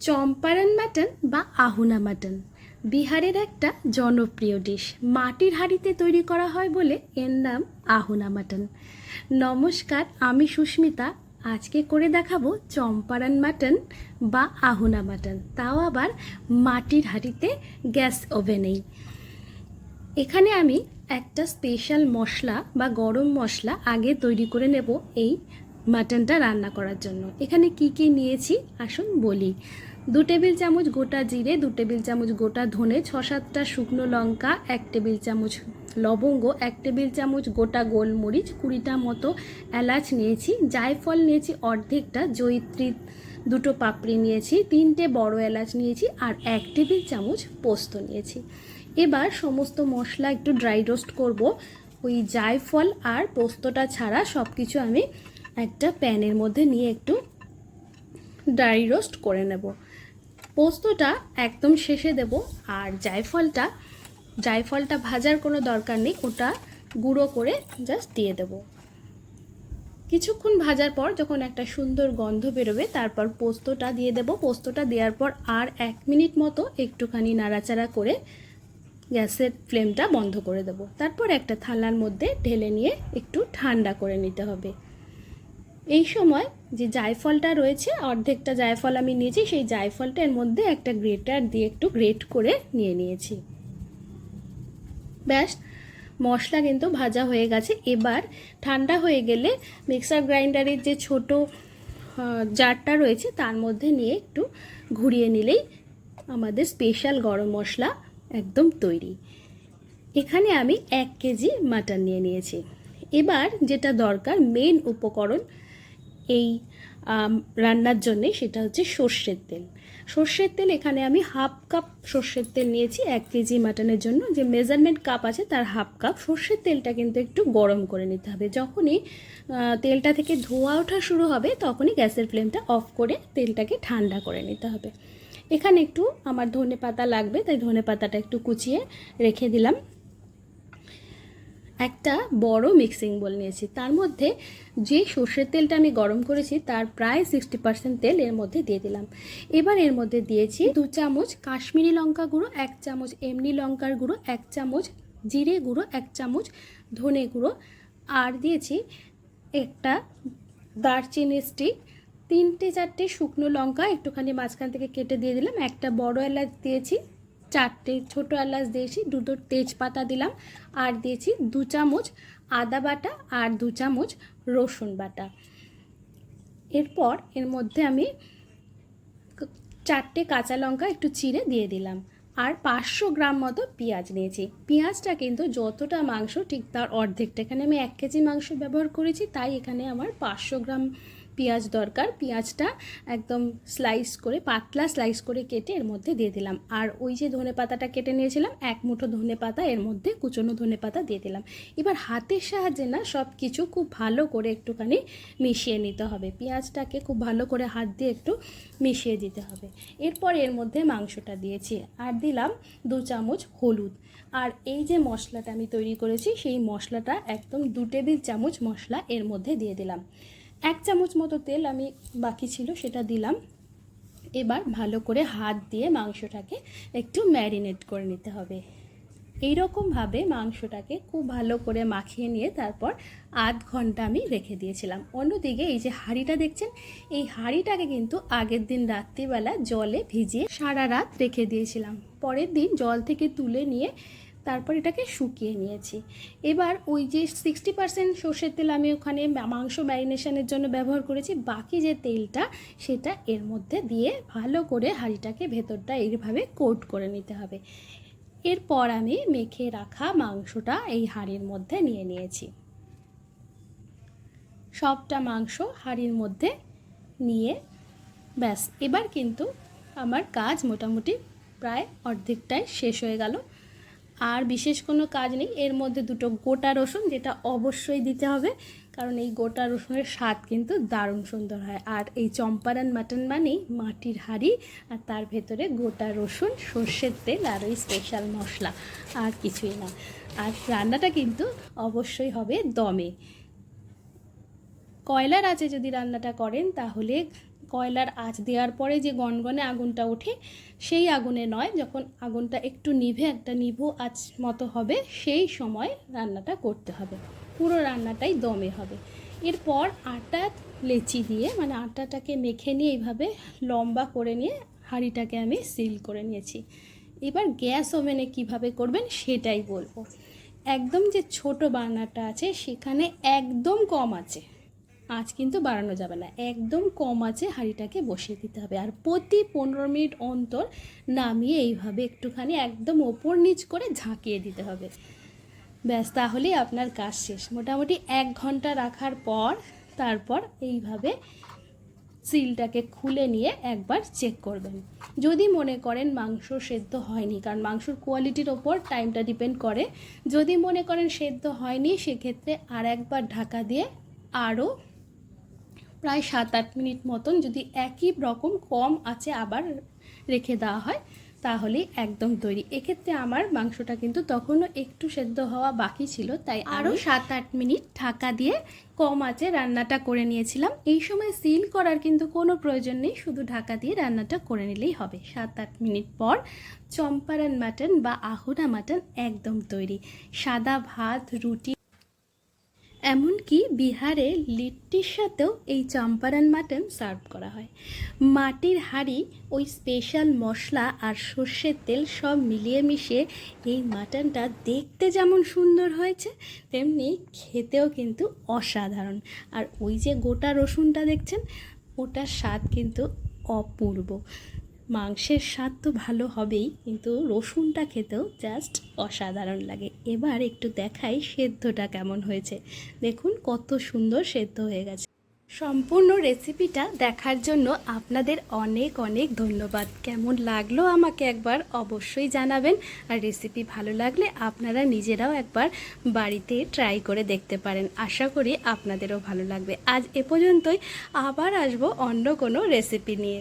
Champaran mutton বা আহুনা mutton. বিহারের একটা জনপ্রিয় ডিশ। মাটির হাঁড়িতে তৈরি করা হয় বলে এর নাম আহুনা মাটন। নমস্কার, আমি সুস্মিতা। আজকে করে দেখাবো চম্পারন মাটন বা আহুনা মাটন। তাও আবার মাটির হাঁড়িতে গ্যাস ওভেনেই। এখানে আমি একটা স্পেশাল মশলা বা গরম মশলা আগে তৈরি করে নেব এই মাটনটা রান্না করার জন্য। এখানে কি কি নিয়েছি আসুন বলি। দু টেবিল চামচ গোটা জিরে, দু টেবিল চামচ গোটা ধনে, ছ সাতটা শুকনো লঙ্কা, এক টেবিল চামচ লবঙ্গ, এক টেবিল চামচ গোটা গোলমরিচ, কুড়িটা মতো এলাচ নিয়েছি। জায়ফল নিয়েছি অর্ধেকটা, জয়িত্রী দুটো পাপড়ি নিয়েছি, তিনটে বড় এলাচ নিয়েছি আর এক টেবিল চামচ পোস্ত নিয়েছি। এবার সমস্ত মশলা একটু ড্রাই রোস্ট করব। ওই জায়ফল আর পোস্তটা ছাড়া সব কিছু আমি একটা প্যানের মধ্যে নিয়ে একটু ড্রাই রোস্ট করে নেব। পোস্তটা একদম শেষে দেব আর জায়ফলটা জায়ফলটা ভাজার কোনো দরকার নেই, ওটা গুঁড়ো করে জাস্ট দিয়ে দেব। কিছুক্ষণ ভাজার পর যখন একটা সুন্দর গন্ধ বেরোবে, তারপর পোস্তটা দিয়ে দেব। পোস্তটা দেওয়ার পর আর এক মিনিট মতো একটুখানি নাড়াচাড়া করে গ্যাসের ফ্লেমটা বন্ধ করে দেব। তারপর একটা থালার মধ্যে ঢেলে নিয়ে একটু ঠান্ডা করে নিতে হবে। এই সময় যে জায়ফলটা রয়েছে, অর্ধেকটা জায়ফল আমি নিয়েছি, সেই জায়ফলটা এর মধ্যে একটা গ্রেটার দিয়ে একটু গ্রেট করে নিয়ে নিয়েছি। ব্যাস, মশলা কিন্তু ভাজা হয়ে গেছে। এবার ঠান্ডা হয়ে গেলে মিক্সার গ্রাইন্ডারের যে ছোট জারটা রয়েছে, তার মধ্যে নিয়ে একটু ঘুরিয়ে নিলেই আমাদের স্পেশাল গরম মশলা একদম তৈরি। এখানে আমি এক কেজি মাটন নিয়ে নিয়েছি। এবার যেটা দরকার মেন উপকরণ এই রান্নার জন্যে সেটা হচ্ছে সর্ষের তেল। সর্ষের তেল এখানে আমি হাফ কাপ সর্ষের তেল নিয়েছি, এক কেজি মাটনের জন্য। যে মেজারমেন্ট কাপ আছে তার হাফ কাপ। সর্ষের তেলটা কিন্তু একটু গরম করে নিতে হবে। যখনই তেলটা থেকে ধোয়া ওঠা শুরু হবে তখনই গ্যাসের ফ্লেমটা অফ করে তেলটাকে ঠান্ডা করে নিতে হবে। এখানে একটু আমার ধনে পাতা লাগবে, তাই ধনে পাতাটা একটু কুচিয়ে রেখে দিলাম। একটা বড় মিক্সিং বোল নিয়েছি। তার মধ্যে যে সর্ষের তেলটা আমি গরম করেছি, তার প্রায় সিক্সটি পার্সেন্ট তেল এর মধ্যে দিয়ে দিলাম। এবার এর মধ্যে দিয়েছি দু চামচ কাশ্মীরি লঙ্কা গুঁড়ো, এক চামচ এমনি লঙ্কার গুঁড়ো, এক চামচ জিরে গুঁড়ো, এক চামচ ধনে গুঁড়ো। আর দিয়েছি একটা দারচিনি স্টিক তিনটে চারটে শুকনো লঙ্কা, একটুখানি মাঝখান থেকে কেটে দিয়ে দিলাম। একটা বড় এলাচ দিয়েছি চারটে ছোটো এলাচ দিয়েছি, দুটো তেজপাতা দিলাম, আর দিয়েছি দু চামচ আদা বাটা আর দু চামচ রসুন বাটা। এরপর এর মধ্যে আমি চারটে কাঁচা লঙ্কা একটু চিড়ে দিয়ে দিলাম, আর পাঁচশো গ্রাম মতো পেঁয়াজ নিয়েছি। পেঁয়াজটা কিন্তু যতটা মাংস ঠিক তার অর্ধেকটা। এখানে আমি এক কেজি মাংস ব্যবহার করেছি, তাই এখানে আমার পাঁচশো গ্রাম পেঁয়াজ দরকার, পেঁয়াজটা একদম স্লাইস করে, পাতলা স্লাইস করে কেটে এর মধ্যে দিয়ে দিলাম। আর ওই যে ধনে পাতাটা কেটে নিয়েছিলাম, এক মুঠো ধনে পাতা এর মধ্যে কুচনো ধনে পাতা দিয়ে দিলাম। এবার হাতের সাহায্যে না সব কিছু খুব ভালো করে একটুখানি মিশিয়ে নিতে হবে। পেঁয়াজটাকে খুব ভালো করে হাত দিয়ে একটু মিশিয়ে দিতে হবে। এরপর এর মধ্যে মাংসটা দিয়েছি। আর দিলাম দু চামচ হলুদ। আর এই যে মশলাটা আমি তৈরি করেছি, সেই মশলাটা একদম দু টেবিল চামচ মশলা এর মধ্যে দিয়ে দিলাম। এক চামচ মতো তেল আমি বাকি ছিল, সেটা দিলাম। এবার ভালো করে হাত দিয়ে মাংসটাকে একটু ম্যারিনেট করে নিতে হবে। এই এইরকমভাবে মাংসটাকে খুব ভালো করে মাখিয়ে নিয়ে তারপর আধ ঘণ্টা আমি রেখে দিয়েছিলাম। অন্যদিকে এই যে হাঁড়িটা দেখছেন, এই হাঁড়িটাকে কিন্তু আগের দিন রাত্রিবেলা জলে ভিজিয়ে সারা রাত রেখে দিয়েছিলাম। পরের দিন জল থেকে তুলে নিয়ে তারপর এটাকে শুকিয়ে নিয়েছি। এবার ওই যে সিক্সটি পার্সেন্ট সর্ষের তেল আমি ওখানে মাংস ম্যারিনেশনের জন্য ব্যবহার করেছি। বাকি যে তেলটা, সেটা এর মধ্যে দিয়ে ভালো করে হাঁড়িটাকে ভেতরটা এইভাবে কোট করে নিতে হবে। এরপর আমি মেখে রাখা মাংসটা এই হাঁড়ির মধ্যে নিয়ে নিয়েছি। সবটা মাংস হাঁড়ির মধ্যে নিয়ে ব্যাস। এবার কিন্তু আমার কাজ মোটামুটি প্রায় অর্ধেকটাই শেষ হয়ে গেল। আর বিশেষ কোনো কাজ নেই। এর মধ্যে দুটো গোটা রসুন, যেটা অবশ্যই দিতে হবে, কারণ এই গোটা রসুনের স্বাদ কিন্তু দারুণ সুন্দর হয়। আর এই চম্পারান মাটন মানেই মাটির হাঁড়ি, আর তার ভেতরে গোটা রসুন, সর্ষের তেল, আর ওই স্পেশাল মশলা, আর কিছুই না। আর রান্নাটা কিন্তু অবশ্যই হবে দমে। কয়লার আছে যদি রান্নাটা করেন, তাহলে কয়লার আঁচ দেওয়ার পরে যে গনগনে আগুনটা ওঠে, সেই আগুনে নয়, যখন আগুনটা একটু নিভে একটা নিভু আঁচ মতো হবে, সেই সময় রান্নাটা করতে হবে। পুরো রান্নাটাই দমে হবে। এরপর আটা, লেচি দিয়ে মানে আটাটাকে মেখে নিয়ে এইভাবে লম্বা করে নিয়ে হাঁড়িটাকে আমি সিল করে নিয়েছি। এবার গ্যাস ওভেনে কীভাবে করবেন সেটাই বলব। একদম যে ছোট বার্নারটা আছে, সেখানে একদম কম আছে। আঁচ কিন্তু বাড়ানো যাবে না। একদম কম আছে হাঁড়িটাকে বসিয়ে দিতে হবে। আর প্রতি পনেরো মিনিট অন্তর নামিয়ে এইভাবে একটুখানি একদম ওপর নিচ করে ঝাঁকিয়ে দিতে হবে। ব্যাস, তাহলেই আপনার কাজ শেষ। মোটামুটি এক ঘণ্টা রাখার পর তারপর এইভাবে সিলটাকে খুলে নিয়ে একবার চেক করবেন। যদি মনে করেন মাংস সেদ্ধ হয়নি, কারণ মাংসর কোয়ালিটির ওপর টাইমটা ডিপেন্ড করে, যদি মনে করেন সেদ্ধ হয়নি, সেক্ষেত্রে আর একবার ঢাকা দিয়ে আরও প্রায় সাত আট মিনিট মতন যদি একই রকম কম আছে আবার রেখে দেওয়া হয়, তাহলেই একদম তৈরি। এক্ষেত্রে আমার মাংসটা কিন্তু তখনও একটু সেদ্ধ হওয়া বাকি ছিল, তাই আরও সাত আট মিনিট ঢাকা দিয়ে কম আছে রান্নাটা করে নিয়েছিলাম। এই সময় সিল করার কিন্তু কোনো প্রয়োজন নেই, শুধু ঢাকা দিয়ে রান্নাটা করে নিলেই হবে। সাত আট মিনিট পর চম্পারান মাটন বা আহুরা মাটন একদম তৈরি। সাদা ভাত, রুটি এমনকি বিহারে লিট্টির সাথেও এই চম্পারান মাটন সার্ভ করা হয়। মাটির হাঁড়ি, ওই স্পেশাল মশলা আর সর্ষের তেল সব মিলিয়ে মিশিয়ে এই মাটনটা দেখতে যেমন সুন্দর হয়েছে, তেমনি খেতেও কিন্তু অসাধারণ। আর ওই যে গোটা রসুনটা দেখছেন, ওটার স্বাদ কিন্তু অপূর্ব। মাংসের স্বাদ তো ভালো হবেই, কিন্তু রসুনটা খেতেও জাস্ট অসাধারণ লাগে। এবার একটু দেখাই সেদ্ধটা কেমন হয়েছে। দেখুন কত সুন্দর সেদ্ধ হয়ে গেছে। সম্পূর্ণ রেসিপিটা দেখার জন্য আপনাদের অনেক অনেক ধন্যবাদ। কেমন লাগল আমাকে একবার অবশ্যই জানাবেন। আর রেসিপি ভালো লাগলে আপনারা নিজেরাও একবার বাড়িতে ট্রাই করে দেখতে পারেন। আশা করি আপনাদেরও ভালো লাগবে। আজ এ পর্যন্তই। আবার আসব অন্য কোনো রেসিপি নিয়ে।